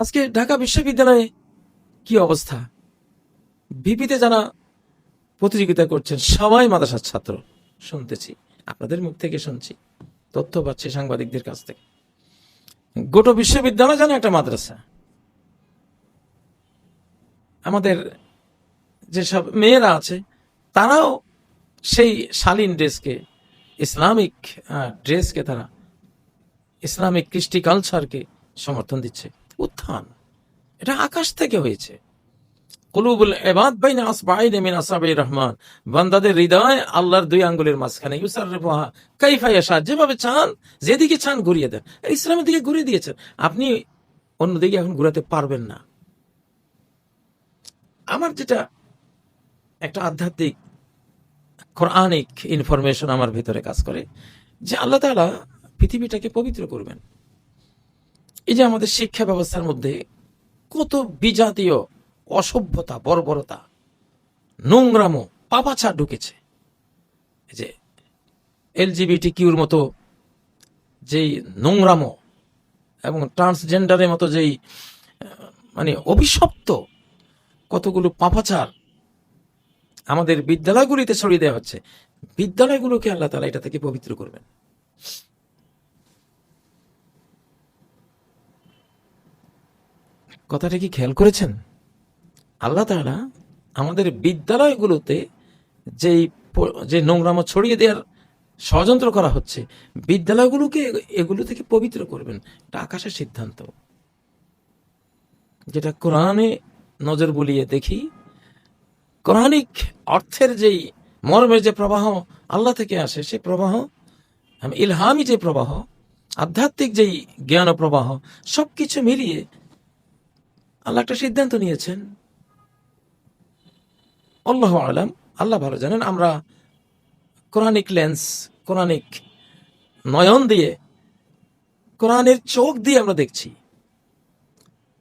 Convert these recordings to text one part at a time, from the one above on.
আজকে ঢাকা বিশ্ববিদ্যালয়ে কি অবস্থা? ভিপিতে যারা প্রতিযোগিতা করছেন, সবাই মাদ্রাসার ছাত্র। শুনতেছি, আপনাদের মুখ থেকে শুনছি, তথ্য পাচ্ছি সাংবাদিকদের কাছ থেকে। গোটা বিশ্ববিদ্যালয় যেন একটা মাদ্রাসা। আমাদের যেসব মেয়েরা আছে, তারাও সেই শালীন ড্রেসকে, ইসলামিক ড্রেসকে তারা, ইসলামিক কৃষ্টি কালচারকে সমর্থন দিচ্ছে। উত্থান। এটা আকাশ থেকে হয়েছে। কুলুবুল এবাদ বাইনা আসবাইন মিন রহমান। বান্দাদের হৃদয় আল্লাহর দুই আঙ্গুলের মাঝখানে। কাইফা ইয়াশা, যেভাবে চান, যেদিকে চান ঘুরিয়ে দেন। ইসলামের দিকে ঘুরিয়ে দিয়েছেন। আপনি অন্যদিকে এখন ঘুরাতে পারবেন না। আমার যেটা একটা আধ্যাত্মিক, কোরআনিক ইনফরমেশন আমার ভিতরে কাজ করে যে আল্লাহ তালা পৃথিবীটাকে পবিত্র করবেন। এই যে আমাদের শিক্ষা ব্যবস্থার মধ্যে কত বিজাতীয় অসভ্যতা, বর্বরতা, নোংরামো, পাপাচার ঢুকেছে। যে এলজিবিটি কিউর মতো যেই নোংরামো এবং ট্রান্সজেন্ডারের মতো যেই মানে অভিশপ্ত কতগুলো পাপাচার আমাদের বিদ্যালয়গুলিতে ছড়িয়ে দেওয়া হচ্ছে, বিদ্যালয়গুলোকে আল্লাহ তালা এটা থেকে পবিত্র করবেন। কথাটা কি খেয়াল করেছেন? আল্লাহ তাআলা আমাদের বিদ্যালয়গুলোতে যেই যে নোংরামো ছড়িয়ে দেওয়ার ষড়যন্ত্র করা হচ্ছে, বিদ্যালয়গুলোকে এগুলো থেকে পবিত্র করবেন। এটা আকাশের সিদ্ধান্ত। যেটা কোরআনে নজর বুলিয়ে দেখি, কোরআনিক অর্থের যেই মর্মের যে প্রবাহ আল্লাহ থেকে আসে সেই প্রবাহ, ইলহামি যে প্রবাহ, আধ্যাত্মিক যেই জ্ঞান প্রবাহ, সবকিছু মিলিয়ে আল্লাহ একটা সিদ্ধান্ত নিয়েছেন। আল্লাহ আলাম, আল্লাহ ভালো জানেন, আমরা কোরআনিক লেন্স, কোরআনিক নয়ন দিয়ে, কোরআনের চোখ দিয়ে আমরা দেখছি।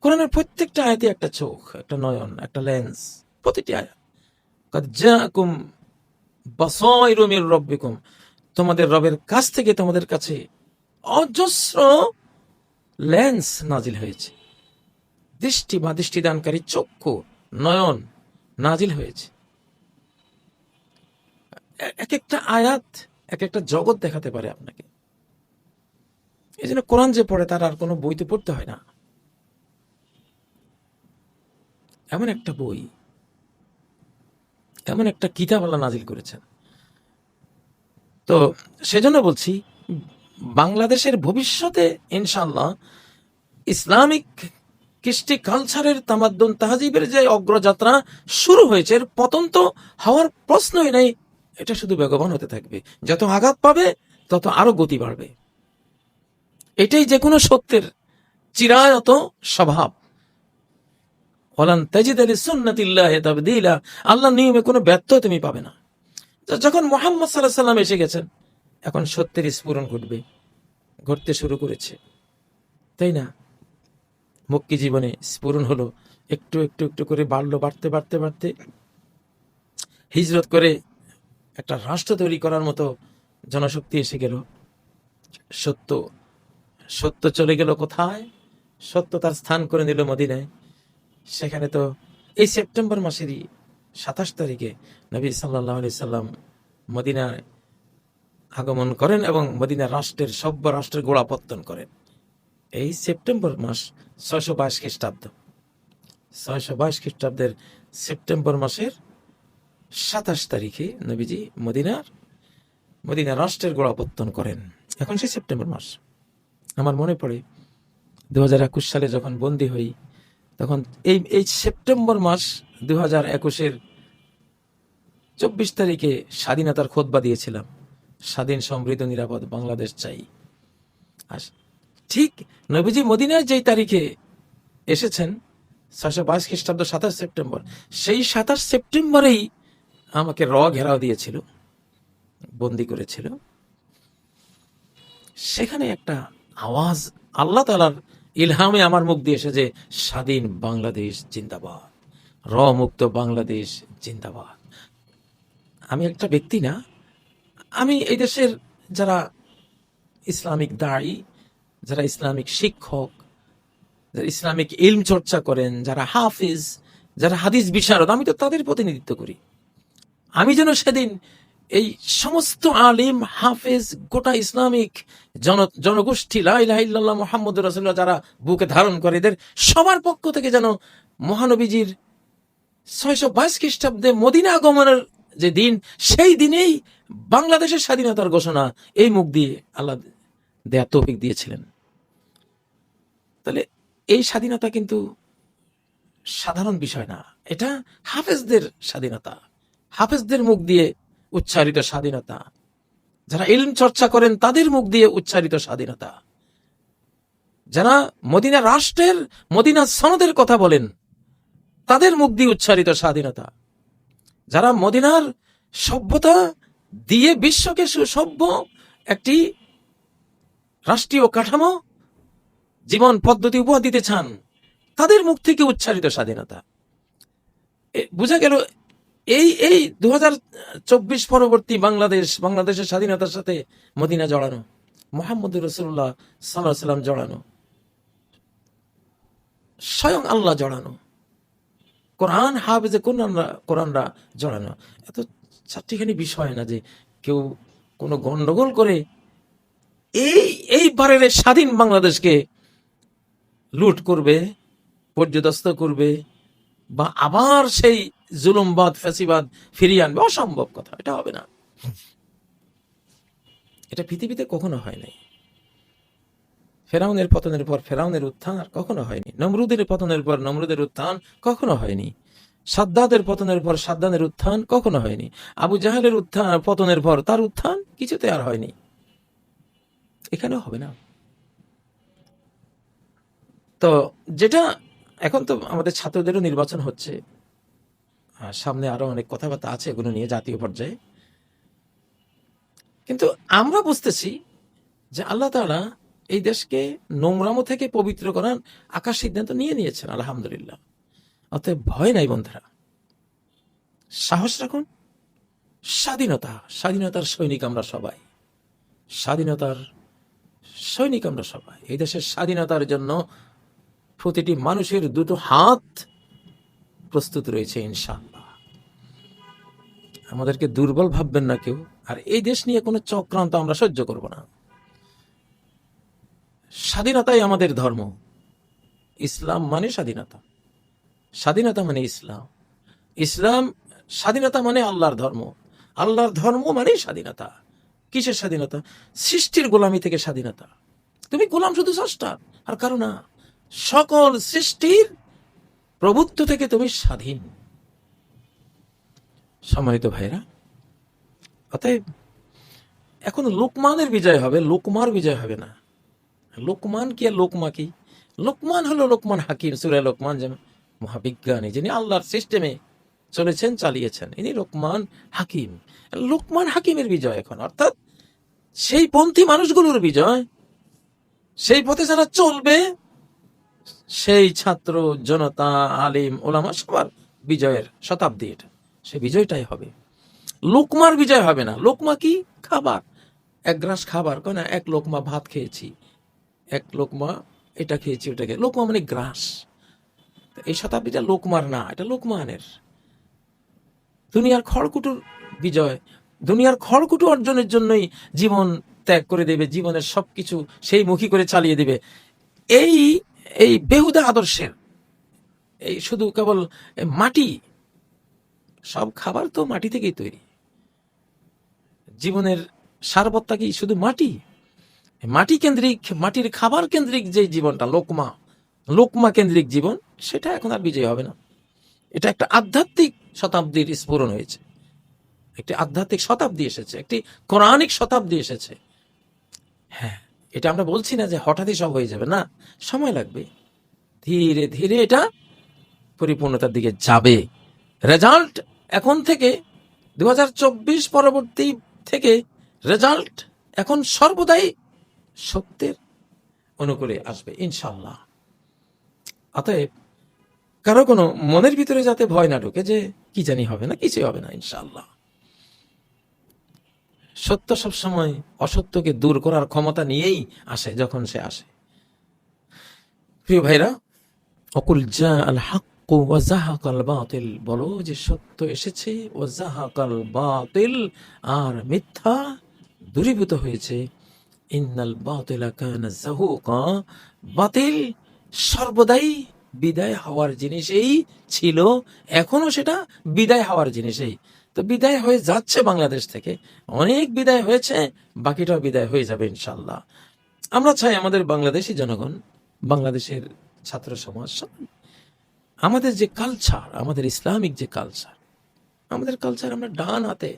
কোরআনের প্রত্যেকটা আয়াতে একটা চোখ, একটা নয়ন, একটা লেন্স, প্রতিটি আয়াত। কাজাকুম বাসাইরুমির রব্বিকুম, তোমাদের রবের কাছ থেকে তোমাদের কাছে অজস্র লেন্স নাজিল হয়েছে। দৃষ্টি বা দৃষ্টিদানকারী চক্ষু, নয়ন নাজিল হয়েছে। এক একটা আয়াত, এক একটা জগৎ দেখাতে পারে আপনাকে। এই জন্য কোরআন যে পড়ে তার আর কোনো বইতে পড়তে হয় না। এমন একটা বই, এমন একটা কিতাব আল্লাহ নাজিল করেছেন। তো সেজন্য বলছি, বাংলাদেশের ভবিষ্যতে ইনশাল্লাহ ইসলামিক কৃষ্টি কালচারের তামাদ্দুন তাহাজিবের যে অগ্রযাত্রা শুরু হয়েছে, এর পতন তো হওয়ার প্রশ্নই নেই, এটা শুধু বেগবান হতে থাকবে। যত আঘাত পাবে, তত আরও গতি বাড়বে। এটাই যে কোনো সত্যের চিরায়ত স্বভাব। ওলান তাজিদ আলী সুন্নাতিল্লাহ তাবদিলা আল্লাহ নিয়মে কোনো ব্যর্থ তুমি পাবে না। যখন মোহাম্মদ সাল্লাহ সাল্লাম এসে গেছেন, এখন সত্যের স্ফুরণ ঘটবে, ঘটতে শুরু করেছে। তাই না? মক্কি জীবনে স্ফুরণ হলো। একটু একটু একটু করে বাড়লো, বাড়তে বাড়তে বাড়তে। হিজরত করে একটা রাষ্ট্র তৈরি করার মতো জনশক্তি এসে গেল। সত্য সত্য চলে গেল কোথায়? সত্য তার স্থান করে নিল মদিনায়। সেখানে তো এই সেপ্টেম্বর মাসেরই সাতাশ তারিখে নবী সাল্লাহ আলি সাল্লাম মদিনায় আগমন করেন এবং মদিনা রাষ্ট্রের সভ্য রাষ্ট্রের গোড়াপত্তন করেন। এই সেপ্টেম্বর মাস ছয়শো বাইশ খ্রিস্টাব্দ। ছয়শো বাইশ খ্রিস্টাব্দের সেপ্টেম্বর মাসের সাতাশ তারিখে নবীজি মদিনার, মদিনা রাষ্ট্রের গোড়াপত্তন করেন। এখন সেই সেপ্টেম্বর মাস। আমার মনে পড়ে দু হাজার একুশ সালে যখন বন্দি হই, তখন এই এই সেপ্টেম্বর মাস দু হাজার একুশের চব্বিশ তারিখে স্বাধীনতার খোদবা দিয়েছিলাম। স্বাধীন, সমৃদ্ধ, নিরাপদ বাংলাদেশ চাই। আর ঠিক নবীজি মদিনায় যেই তারিখে এসেছেন, ছয়শো বাইশ খ্রিস্টাব্দ সাতাশ সেপ্টেম্বর, সেই সাতাশ সেপ্টেম্বরেই আমাকে র ঘেরাও দিয়েছিল, বন্দি করেছিল। সেখানে একটা আওয়াজ আল্লাহ তালার ইলহামে আমার মুখ দিয়ে এসেছে, স্বাধীন বাংলাদেশ জিন্দাবাদ, র মুক্ত বাংলাদেশ জিন্দাবাদ। আমি একটা ব্যক্তি না, আমি এই দেশের যারা ইসলামিক দায়ী যারা ইসলামিক শিক্ষক, যারা ইসলামিক ইলম চর্চা করেন, যারা হাফিজ, যারা হাদিস বিশারদ, আমি তো তাদের প্রতিনিধিত্ব করি। আমি যেন সেদিন এই সমস্ত আলিম, হাফেজ, গোটা ইসলামিক জন, জনগোষ্ঠী লাইল্লাহ মোহাম্মদ রসুল্লাহ যারা বুকে ধারণ করে, এদের সবার পক্ষ থেকে যেন মহানবীজির ছয়শো বাইশ খ্রিস্টাব্দে মদিনা আগমনের যে দিন, সেই দিনেই বাংলাদেশের স্বাধীনতার ঘোষণা, এই মুখ দিয়ে আল্লাহ দেয়া তৌফিক দিয়েছিলেন। তাহলে এই স্বাধীনতা কিন্তু সাধারণ বিষয় না। এটা হাফেজদের স্বাধীনতা। হাফেজদের মুখ দিয়ে উচ্চারিত স্বাধীনতা। যারা ইলম চর্চা করেন, তাদের মুখ দিয়ে উচ্চারিত স্বাধীনতা। যারা মদিনা রাষ্ট্রের, মদিনা সনদের কথা বলেন, তাদের মুখ দিয়ে উচ্চারিত স্বাধীনতা। যারা মদিনার সভ্যতা দিয়ে বিশ্বকে সুসভ্য একটি রাষ্ট্রীয় কাঠামো, জীবন পদ্ধতি উপহার দিতে চান, তাদের মুখ থেকে উচ্চারিত স্বাধীনতা। বোঝা গেল, এই এই দু চব্বিশ পরবর্তী বাংলাদেশ, বাংলাদেশের স্বাধীনতার সাথে মদিনা জড়ানো মোহাম্মদ রসুল্লাহ সাল্লাহ সাল্লাম জড়ানো, স্বয়ং আল্লাহ জড়ানো, কোরআন হাফেজে কোরআনরা কোরআনরা জড়ানো। এত চারটিখানি বিষয় না যে কেউ কোনো গন্ডগোল করে এই, এইবারের এই স্বাধীন বাংলাদেশকে লুট করবে, পর্যদস্ত করবে বা আবার সেই জুলুমবাদ, ফ্যাসিবাদ ফিরিয়ে আনবে, অসম্ভব কথা, এটা হবে না। এটা পৃথিবীতে কখনো হয় নাই। ফেরাউনের পতনের পর ফেরাউনের উত্থান আর কখনো হয়নি। নমরুদের পতনের পর নমরুদের উত্থান কখনো হয়নি। সাদ্দাদের পতনের পর সাদ্দানের উত্থান কখনো হয়নি। আবু জাহেলের উত্থান, পতনের পর তার উত্থান কিছুতে আর হয়নি। এখানেও হবে না। তো যেটা এখন তো আমাদের ছাত্রদেরও নির্বাচন হচ্ছে। সামনে আরও অনেক কথাবার্তা আছে এগুলো নিয়ে জাতীয় পর্যায়ে। কিন্তু আমরা বুঝতেছি যে আল্লাহ তাআলা এই দেশকে নোংরামো থেকে পবিত্র করার আকাশ সিদ্ধান্ত নিয়ে নিয়েছেন, আলহামদুলিল্লাহ। অতএব ভয় নাই বন্ধুরা। সাহস রাখুন। স্বাধীনতা, স্বাধীনতার সৈনিক আমরা সবাই। স্বাধীনতার সৈনিক আমরা সবাই। এই দেশের স্বাধীনতার জন্য প্রতিটি মানুষের দুটো হাত প্রস্তুত রয়েছে, ইনশাআল্লাহ। আমাদেরকে দুর্বল ভাববেন না কেউ। আর এই দেশ নিয়ে কোনো চক্রান্ত আমরা সহ্য করব না। স্বাধীনতাই আমাদের ধর্ম। ইসলাম মানে স্বাধীনতা। স্বাধীনতা মানে ইসলাম। ইসলাম স্বাধীনতা মানে আল্লাহর ধর্ম। আল্লাহর ধর্ম মানে স্বাধীনতা। কিসের স্বাধীনতা? সৃষ্টির গোলামি থেকে স্বাধীনতা। তুমি গোলাম শুধু স্রষ্টার আর কারও না। সকল সৃষ্টির প্রভুত্ব থেকে তুমি স্বাধীন। সম্মানিত ভাইরা অতএব এখন লোকমানের বিজয় হবে, লোকমার বিজয় হবে না। লোকমান কি আর লোকমা কি? লোকমান হলো লোকমান হাকিম সুরে লোকমান যেমন মহাবিজ্ঞানী যিনি আল্লাহর সিস্টেমে চলেছেন চালিয়েছেন। ইনি লোকমান হাকিম। লোকমান হাকিমের বিজয় এখন। অর্থাৎ সেই পন্থী মানুষগুলোর বিজয়। সেই পথে যারা চলবে, সেই ছাত্র, জনতা, আলিম, ওলামা সবার বিজয়ের শতাব্দী এটা সেই বিজয়টাই হবে। লোকমার বিজয় হবে না। লোকমা কি? খাবার। এক গ্রাস খাবার। কেন এক লোকমা ভাত খেয়েছি। এক লোকমা এটা খেয়েছি, ওটা খেয়ে। লোকমা মানে গ্রাস। এই শতাব্দীটা লোকমার না, এটা লোকমানের। দুনিয়ার খড়কুটুর বিজয়, দুনিয়ার খড়কুটু অর্জনের জন্যই জীবন ত্যাগ করে দেবে, জীবনের সবকিছু সেই মুখী করে চালিয়ে দেবে। এই এই বেহুদা আদর্শের, এই শুধু কেবল মাটি, সব খাবার তো মাটি থেকেই তৈরি। জীবনের সারবত্তা কি শুধু মাটি? মাটি কেন্দ্রিক, মাটির খাবার কেন্দ্রিক যে জীবনটা, লোকমা লোকমা কেন্দ্রিক জীবন, সেটা এখন আর বিজয় হবে না। এটা একটা আধ্যাত্মিক শতাব্দীর স্ফুরণ হয়েছে। একটি আধ্যাত্মিক শতাব্দী এসেছে, একটি কোরআনিক শতাব্দী এসেছে। হ্যাঁ এটা আমরা বলছি না যে হঠাৎই সব হয়ে যাবে, না, সময় লাগবে। ধীরে ধীরে এটা পরিপূর্ণতার দিকে যাবে। রেজাল্ট এখন থেকে দু হাজার চব্বিশ পরবর্তী থেকে রেজাল্ট এখন সর্বদাই সত্যের অনুকূলে আসবে ইনশাল্লাহ অতএব কারও কোনো মনের ভিতরে যাতে ভয় না ঢোকে যে কি জানি হবে না, কিছুই হবে না ইনশাল্লাহ সত্য সবসময় অসত্যকে দূর করার ক্ষমতা নিয়েই আসে, যখন সে আসে। প্রিয় ভাইরা, অকুল জা আল হাক্কু বাতিল। বলো যে সত্য এসেছে ও জাহাকাল বাতিল আর মিথ্যা দূরীভূত হয়েছে। ইন্নাল বাতিলা কানা জাহুকা। বাতিল সর্বদাই বিদায় হওয়ার জিনিসই ছিল, এখনও সেটা বিদায় হওয়ার জিনিসই। তো বিদায় হয়ে যাচ্ছে বাংলাদেশ থেকে। অনেক বিদায় হয়েছে, বাকিটাও বিদায় হয়ে যাবে ইনশাল্লাহ আমরা চাই আমাদের বাংলাদেশি জনগণ, বাংলাদেশের ছাত্র সমাজ, আমাদের যে কালচার আমাদের ইসলামিক যে কালচার আমাদের কালচার আমরা ডান হাতে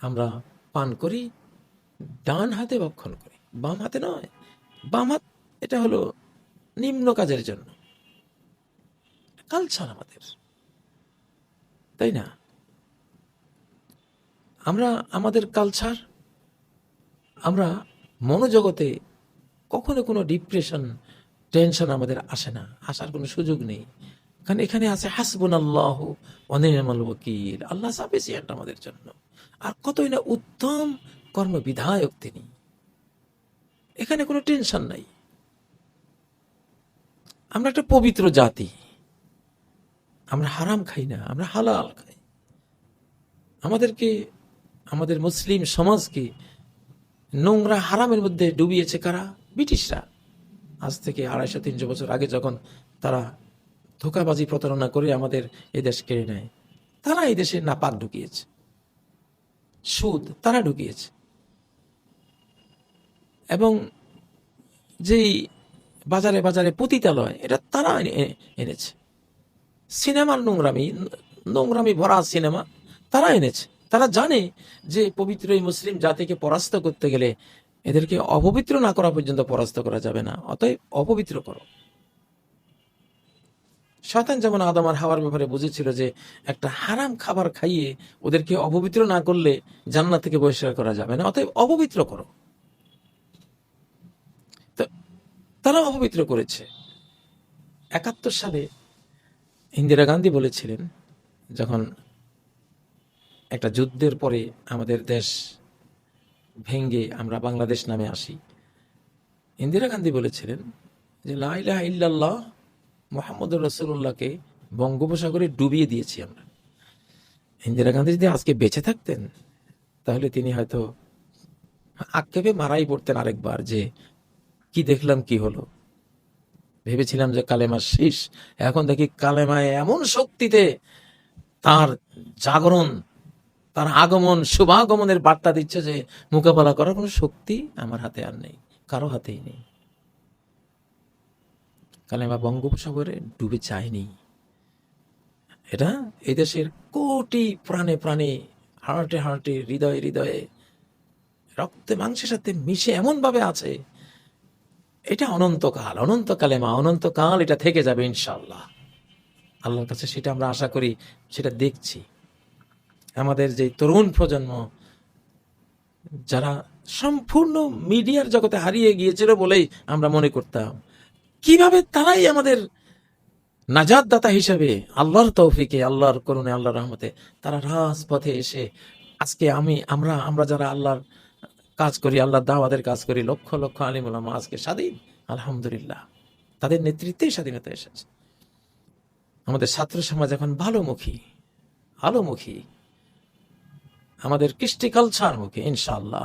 আমরা পান করি, ডান হাতে ভক্ষণ করি। বাম হাতে নয়, বাম হাত, এটা হলো নিম্ন কাজের জন্য। কালচার আমাদের। তাই না? আমরা, আমাদের কালচার আমরা মনোজগতে কখনো কোনো ডিপ্রেশন টেনশন আমাদের আসে না, আসার কোনো সুযোগ নেই। কারণ এখানে আছে হাসবুন আল্লাহ অনির্মল ওকিল আল্লাহ সাফিসিয়েন্ট আমাদের জন্য। আর কতই না উত্তম কর্মবিধায়ক তিনি। এখানে কোনো টেনশন নাই। আমরা একটা পবিত্র জাতি। আমরা হারাম খাই না, আমরা হালাল খাই। আমাদেরকে, আমাদের মুসলিম সমাজকে নোংরা হারামের মধ্যে ডুবিয়েছে কারা? ব্রিটিশরা। আজ থেকে আড়াইশো তিনশো বছর আগে যখন তারা ধোকাবাজি প্রতারণা করে আমাদের এই দেশ কেড়ে নেয়, তারা এই দেশে নাপাক ঢুকিয়েছে। সুদ তারা ঢুকিয়েছে। এবং যেই বাজারে বাজারে পতিতালয়, এটা তারা এনে- এনেছে। সিনেমার নোংরামি নোংরামি ভরা সিনেমা তারা এনেছে। তারা জানে যে পবিত্র এই মুসলিম জাতিকে পরাস্ত করতে গেলে এদেরকে অপবিত্র না করা পর্যন্ত পরাস্ত করা যাবে না। অতএব অপবিত্র করো। শয়তান যেমন আদম আর হাওয়ার ব্যাপারে বুঝেছিল যে একটা হারাম খাবার খাইয়ে ওদেরকে অপবিত্র না করলে জান্নাত থেকে বহিষ্কার করা যাবে না, অতএব অপবিত্র করো। তারা অপবিত্র করেছে। একাত্তর সালে ইন্দিরা গান্ধী বলেছিলেন, যখন একটা যুদ্ধের পরে আমাদের দেশ ভেঙ্গে আমরা বাংলাদেশ নামে আসি, ইন্দিরা গান্ধী বলেছিলেন যে লাইলাহ ইল্লাল্লাহ মোহাম্মদ রসুল্লাহকে বঙ্গোপসাগরে ডুবিয়ে দিয়েছি আমরা। ইন্দিরা গান্ধী যদি আজকে বেঁচে থাকতেন, তাহলে তিনি হয়তো আক্ষেপে মারাই পড়তেন আরেকবার যে, কি দেখলাম, কি হলো? ভেবেছিলাম যে কালেমা শেষ। এখন দেখি কালেমায় এমন শক্তিতে তার জাগরণ, তার আগমন, শুভাগমনের বার্তা দিচ্ছে যে মোকাবেলা করার কোনো শক্তি আমার হাতে আর নেই, কারও হাতেই নেই। কালেমা বঙ্গোপসাগরে ডুবে যায়নি। এটা এদেশের কোটি প্রাণে প্রাণে হার্টে হার্টে হৃদয়ে হৃদয়ে রক্তে, মাংসের সাথে মিশে এমন ভাবে আছে এটা অনন্তকাল, অনন্তকালে মা, অনন্তকাল এটা থেকে যাবে ইনশাল্লাহ আল্লাহর কাছে সেটা আমরা আশা করি, সেটা দেখছি। আমাদের যে তরুণ প্রজন্ম, যারা সম্পূর্ণ মিডিয়ার জগতে হারিয়ে গিয়েছিল বলেই আমরা মনে করতাম, কীভাবে তারাই আমাদের নাজাদ দাতা হিসেবে আল্লাহর তৌফিকে, আল্লাহর করুণে আল্লাহর রহমতে তারা রাজপথে এসে আজকে আমি, আমরা আমরা যারা আল্লাহর কাজ করি, আল্লাহর দাওয়াদের কাজ করি, লক্ষ লক্ষ আলিম আজকে স্বাধীন, আলহামদুলিল্লাহ। তাদের নেতৃত্বেই স্বাধীনতা এসেছে। আমাদের ছাত্র সমাজ এখন ভালোমুখী, আলোমুখী। আমাদের কৃষ্টি কালচার মুখে ইনশাআল্লাহ।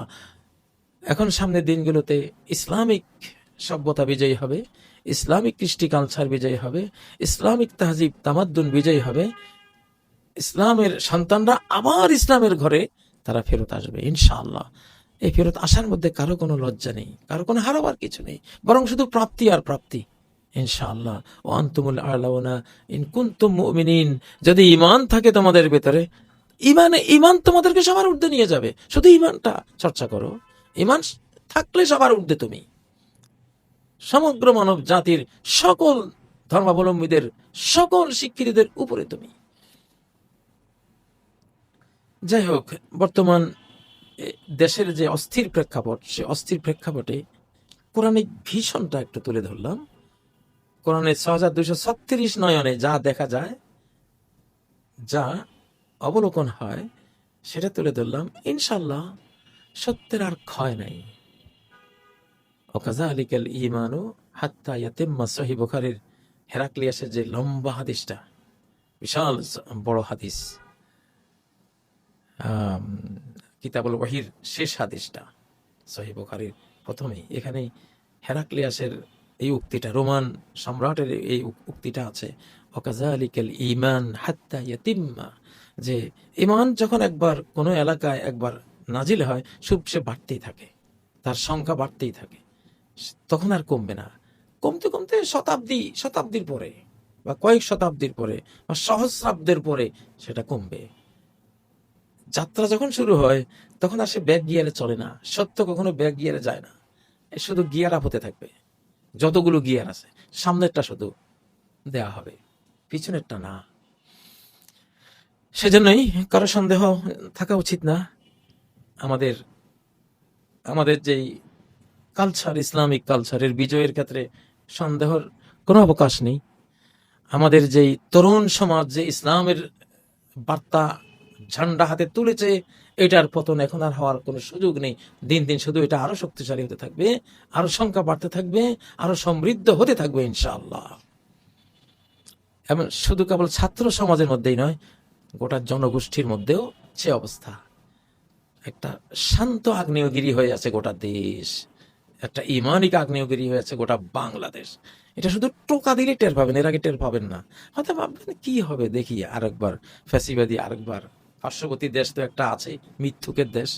এখন সামনের দিনগুলোতে ইসলামিক সভ্যতা বিজয়ী হবে, ইসলামিক কৃষ্টি কালচার বিজয়ী হবে, ইসলামিক তাহজিব, তামাদ্দুন বিজয়ী হবে। ইসলামের সন্তানরা আবার ইসলামের ঘরে তারা ফেরত আসবে, ইনশাআল্লাহ। এই ফেরত আসার মধ্যে কারও কোনো লজ্জা নেই, কারও কোনো হারাবার কিছু নেই, বরং শুধু প্রাপ্তি আর প্রাপ্তি। ইনশাআল্লাহ। ও আন্তুমুল আলাউনা ইন কুনতুম মুমিনিন। যদি ঈমান থাকে তোমাদের ভেতরে ইমানে ইমান তোমাদেরকে সবার ঊর্ধ্বে নিয়ে যাবে। শুধু ইমানটা চর্চা করো। ইমান থাকলে সবার ঊর্ধ্বে তুমি। সমগ্র মানব জাতির সকল ধর্মাবলম্বীদের, সকল শিক্ষিতদের উপরে তুমি। যাই হোক, বর্তমান দেশের যে অস্থির প্রেক্ষাপট, সে অস্থির প্রেক্ষাপটে কোরআনিক ভীষণটা একটু তুলে ধরলাম। কোরআনের ছ হাজার দুইশো ছত্রিশ নয়নে যা দেখা যায়, যা অবলোকন হয়, সেটা তুলে ধরলাম। ইনশাল্লাহ সত্যের আর ক্ষয় নাই। অকাজা আলিকাল ইমানু হাত্তা ইয়াতেম্মা সহি বুখারির হেরাক্লিয়াসের যে লম্বা হাদিসটা, বিশাল বড় হাদিস। কিতাবুল ওয়াহির শেষ হাদিসটা সহি বুখারীর প্রথমেই। এখানেই হেরাক্লিয়াসের এই উক্তিটা, রোমান সম্রাটের এই উক- উক্তিটা আছে অকাজালিকাল ইমান হাত্তা ইয়াতিম্মা যে ইমান যখন একবার কোনো এলাকায় একবার নাজিল হয় সুপ সে বাড়তেই থাকে, তার সংখ্যা বাড়তেই থাকে। তখন আর কমবে না। কমতে কমতে শতাব্দী, শতাব্দীর পরে বা কয়েক শতাব্দীর পরে বা সহস্রাব্দের পরে সেটা কমবে। যাত্রা যখন শুরু হয়, তখন আর সে ব্যাগ গিয়ারে চলে না। সত্য কখনো ব্যাগ গিয়ারে যায় না। শুধু গিয়ার আপ হতে থাকবে। যতগুলো গিয়ার আছে, সামনেরটা শুধু দেয়া হবে, পিছনেরটা না। সেজন্যই কারও সন্দেহ থাকা উচিত না। আমাদের আমাদের যেই কালচার ইসলামিক কালচারের বিজয়ের ক্ষেত্রে সন্দেহর কোনো অবকাশ নেই। আমাদের যেই তরুণ সমাজ, যে ইসলামের বার্তা ঝান্ডা হাতে তুলেছে, এটার পতন এখন আর হওয়ার কোনো সুযোগ নেই। দিন দিন শুধু এটা আরও শক্তিশালী হতে থাকবে, আরও সংখ্যা বাড়তে থাকবে, আরও সমৃদ্ধ হতে থাকবে ইনশাআল্লাহ। এবং শুধু কেবল ছাত্র সমাজের মধ্যেই নয়, গোটা জনগোষ্ঠীর মধ্যেও সে অবস্থা। একটা শান্ত আগ্নেয়গিরি হয়ে আছে গোটা দেশ, একটা ইমানিক আগ্নেয়গিরি হয়ে আছে গোটা বাংলাদেশ। এটা শুধু টোকা দিলে টের পাবেন, এর আগে টের পাবেন না। হয়তো ভাববেন, কি হবে, দেখি আরেকবার, ফ্যাসিবাদী আরেকবার। পার্শ্ববর্তী দেশ তো একটা আছে, মিথ্যুকের দেশ।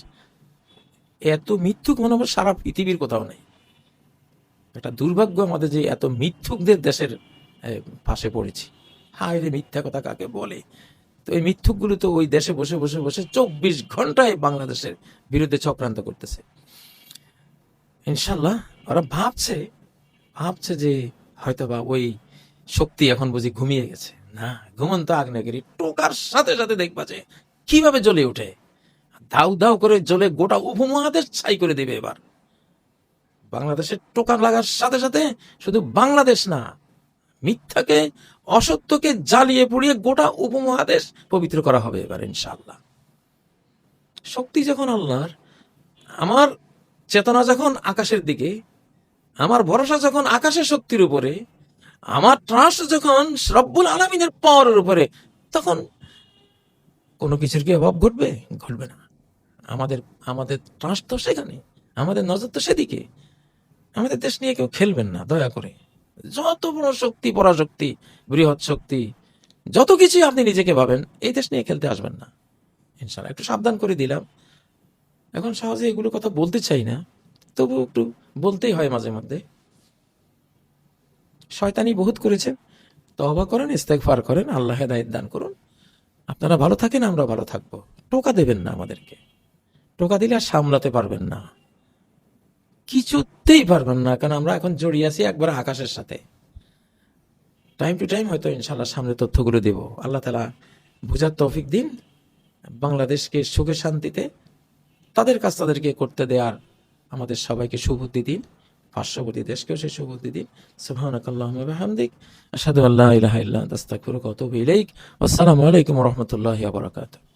এত মিথ্যুক মনে হয় সারা পৃথিবীর কোথাও নেই। একটা দুর্ভাগ্য আমাদের যে এত মিথ্যুকদের দেশের পাশে পড়েছি। হায় রে, মিথ্যা কথা কাকে বলে? তো এই মিথ্যুকগুলো তো ওই দেশে বসে বসে বসে চব্বিশ ঘন্টায় বাংলাদেশের বিরুদ্ধে চক্রান্ত করতেছে। ইনশাল্লাহ ওরা ভাবছে ভাবছে যে হয়তো বা ওই শক্তি এখন বুঝি ঘুমিয়ে গেছে। না, ঘুমন্ত আগ্নেয়গিরি টোকার সাথে সাথে দেখবা যে কীভাবে জ্বলে ওঠে? দাউ দাউ করে জ্বলে গোটা উপমহাদেশ ছাই করে দেবে এবার। বাংলাদেশের টোকা লাগার সাথে সাথে শুধু বাংলাদেশ না, মিথ্যাকে, অসত্যকে জ্বালিয়ে পুড়িয়ে গোটা উপমহাদেশ পবিত্র করা হবে এবার ইনশাআল্লাহ। শক্তি যখন আল্লাহর, আমার চেতনা যখন আকাশের দিকে, আমার ভরসা যখন আকাশের শক্তির উপরে, আমার ট্রাস্ট যখন রব্বুল আলমিনের পাওয়ারের উপরে, তখন কোনো কিছুর কি অভাব ঘটবে? ঘটবে না। আমাদের আমাদের ট্রাস্ট তো সেখানে। আমাদের নজর তো সেদিকে। আমাদের দেশ নিয়ে কেউ খেলবেন না, দয়া করে। যত বড় শক্তি, পরাশক্তি, বৃহৎ শক্তি, যত কিছুই আপনি নিজেকে ভাবেন, এই দেশ নিয়ে খেলতে আসবেন না। ইনশাল্লাহ একটু সাবধান করে দিলাম। এখন সহজে এগুলো কথা বলতে চাই না তবু একটু বলতেই হয় মাঝে মধ্যে। শয়তানি বহুত করেছেন। তবা করেন, ইস্তেগফার করেন, আল্লাহ হেদায়েত দান করুন। আপনারা ভালো থাকেন আমরা ভালো থাকব। টোকা দেবেন না আমাদেরকে। টোকা দিলে আর সামলাতে পারবেন না। কিছুতেই পারবেন না, কারণ আমরা এখন জড়িয়ে আছি একবার আকাশের সাথে। টাইম টু টাইম হয়তো ইনশাল্লাহ সামনে তথ্যগুলো দেব। আল্লাহ তালা বুঝার তৌফিক দিন। বাংলাদেশকে সুখে শান্তিতে, তাদের কাজ তাদেরকে করতে দেওয়ার আমাদের সবাইকে সুবুদ্ধি দিন। পার্শ্ববর্তী দেশকেও সেই সুবুদ্ধি দিন। সুবহানাকাল্লাহুম্মা আসাদু আল্লাহ ইলাহা ইল্লা আস্তাগফিরুকা ওয়া ইলাইক। আসসালামু আলাইকুম রহমতুল্লাহ বারাকাতুহু।